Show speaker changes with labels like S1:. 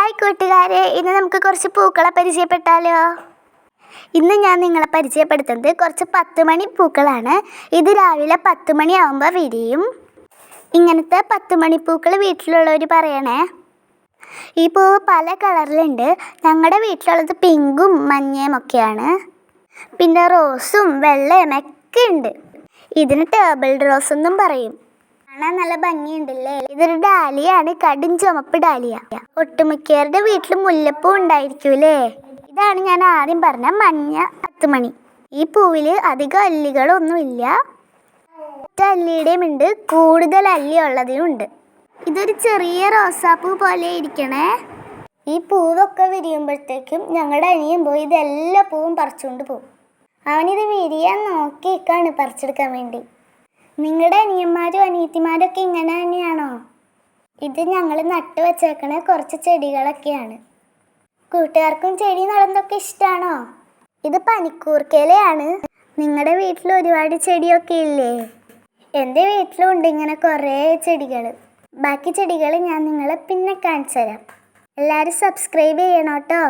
S1: Hi കൂട്ടുകാരെ. ഇന്ന് നമുക്ക് കുറച്ച് പൂക്കളെ പരിചയപ്പെട്ടാലോ? ഇന്ന് ഞാൻ നിങ്ങളെ പരിചയപ്പെടുത്തുന്നത് കുറച്ച് പത്ത് മണി പൂക്കളാണ്. ഇത് രാവിലെ പത്ത് മണിയാവുമ്പോൾ വിരിയും. ഇങ്ങനത്തെ പത്ത് മണി പൂക്കൾ വീട്ടിലുള്ളവർ പറയണേ. ഈ പൂവ് പല കളറിലുണ്ട്. ഞങ്ങളുടെ വീട്ടിലുള്ളത് പിങ്കും മഞ്ഞയും ഒക്കെയാണ്. പിന്നെ റോസും വെള്ളയും ഒക്കെ ഉണ്ട്. ഇതിന് ടേബിൾ റോസ് എന്നും പറയും. കാണാൻ നല്ല ഭംഗിയുണ്ടല്ലേ? ഇതൊരു ഡാലിയാണ് കടും ചുമപ്പ് ഡാലിയ. ഒട്ടുമിക്കവരുടെ വീട്ടിൽ മുല്ലപ്പൂ ഉണ്ടായിരിക്കൂലേ? ഇതാണ് ഞാൻ ആദ്യം പറഞ്ഞ മഞ്ഞ പത്തുമണി. ഈ പൂവിൽ അധികം അല്ലികളൊന്നുമില്ല. ഒറ്റ അല്ലിയുടെയും ഉണ്ട് കൂടുതൽ അല്ലി ഉള്ളതും ഉണ്ട്. ഇതൊരു ചെറിയ റോസാപ്പൂ പോലെ ഇരിക്കണേ. ഈ പൂവൊക്കെ വിരിയുമ്പോഴത്തേക്കും ഞങ്ങളുടെ അനിയൻ പോയി ഇതെല്ലാ പൂവും പറിച്ചുകൊണ്ട് പോകും അവനിത് വിരിയാൻ നോക്കിയേക്കാണ് പറിച്ചെടുക്കാൻ വേണ്ടി. നിങ്ങളുടെ അനിയന്മാരും അനിയത്തിമാരും ഒക്കെ ഇങ്ങനെ തന്നെയാണോ? ഇത് ഞങ്ങൾ നട്ടു വച്ചേക്കണ കുറച്ച് ചെടികളൊക്കെയാണ്. കൂട്ടുകാർക്കും ചെടി നടന്നൊക്കെ ഇഷ്ടമാണോ ഇത് പനിക്കൂർക്കയിലയാണ്. നിങ്ങളുടെ വീട്ടിൽ ഒരുപാട് ചെടിയൊക്കെ ഇല്ലേ? എന്റെ വീട്ടിലും ഉണ്ട് ഇങ്ങനെ കുറേ ചെടികൾ ബാക്കി ചെടികൾ ഞാൻ നിങ്ങളെ പിന്നെ കാണിച്ചു തരാം എല്ലാവരും സബ്സ്ക്രൈബ് ചെയ്യണം കേട്ടോ